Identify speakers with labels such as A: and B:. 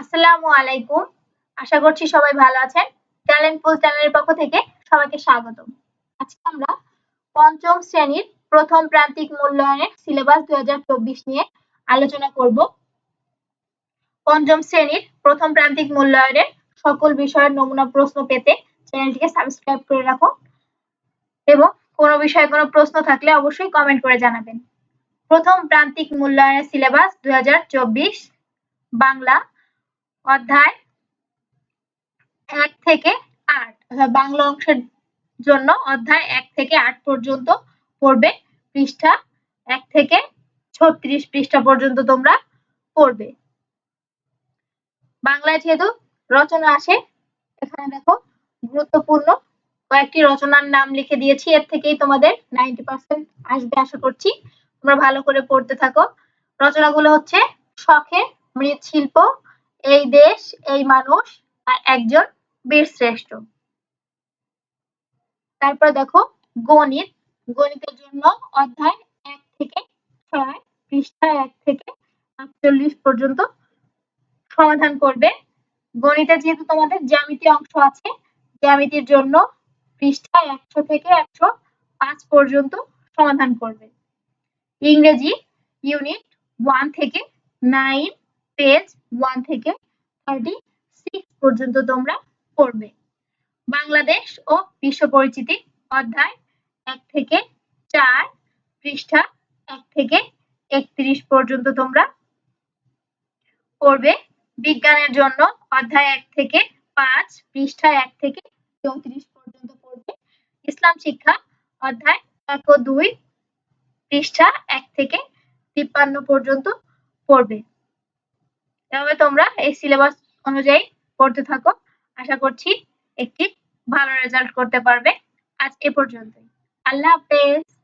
A: আসসালামু আলাইকুম। আশা করছি সবাই ভালো আছেন। ট্যালেন্ট পুল চ্যানেলের পক্ষ থেকে সবাইকে স্বাগতম। আজকে আমরা পঞ্চম শ্রেণির প্রথম প্রান্তিক মূল্যায়নের সিলেবাস নিয়ে আলোচনা করব। পঞ্চম শ্রেণির প্রথম প্রান্তিক মূল্যায়নের সকল বিষয়ের নমুনা প্রশ্ন পেতে চ্যানেলটিকে সাবস্ক্রাইব করে রাখুন এবং কোনো বিষয়ে কোনো প্রশ্ন থাকলে অবশ্যই কমেন্ট করে জানাবেন। প্রথম প্রান্তিক মূল্যায়নের সিলেবাস দুই হাজার চব্বিশ, বাংলা অধ্যায় এক থেকে আট। বাংলা অংশের জন্য অধ্যায় এক থেকে আট পর্যন্ত পড়বে পৃষ্ঠা এক থেকে ছত্রিশ পৃষ্ঠা পর্যন্ত তোমরা পড়বে। বাংলায় যেহেতু রচনা আসে, এখানে দেখো গুরুত্বপূর্ণ কয়েকটি রচনার নাম লিখে দিয়েছি, এর থেকেই তোমাদের নাইনটি পার্সেন্ট আসবে আশা করছি। তোমরা ভালো করে পড়তে থাকো। রচনাগুলো হচ্ছে শখে মৃৎশিল্প এই দেশ, এই মানুষ আর একজন বীর শ্রেষ্ঠ। তারপর দেখো গণিত। গণিতের জন্য অধ্যায় এক থেকে ছয় পৃষ্ঠা এক থেকে আটচল্লিশ পর্যন্ত সমাধান করবে। গণিতে যেহেতু তোমাদের জ্যামিতি অংশ আছে, জ্যামিতির জন্য পৃষ্ঠা একশো থেকে একশো পাঁচ পর্যন্ত সমাধান করবে। ইংরেজি ইউনিট ওয়ান থেকে নাইন পেজ ওয়ান থেকে থার্টি সিক্স পর্যন্ত তোমরা পড়বে বাংলাদেশ ও বিশ্ব পরিচিতি অধ্যায় এক থেকে চার পৃষ্ঠা এক থেকে একত্রিশ পর্যন্ত তোমরা পড়বে বিজ্ঞানের জন্য অধ্যায় এক থেকে পাঁচ পৃষ্ঠা এক থেকে চৌত্রিশ পর্যন্ত পড়বে। ইসলাম শিক্ষা অধ্যায় এক ও দুই পৃষ্ঠা এক থেকে তিপ্পান্ন পর্যন্ত পড়বে। এভাবে তোমরা এই সিলেবাস অনুযায়ী পড়তে থাকো। আশা করছি একটি ভালো রেজাল্ট করতে পারবে। আজ এ পর্যন্তই। আল্লাহ হাফেজ।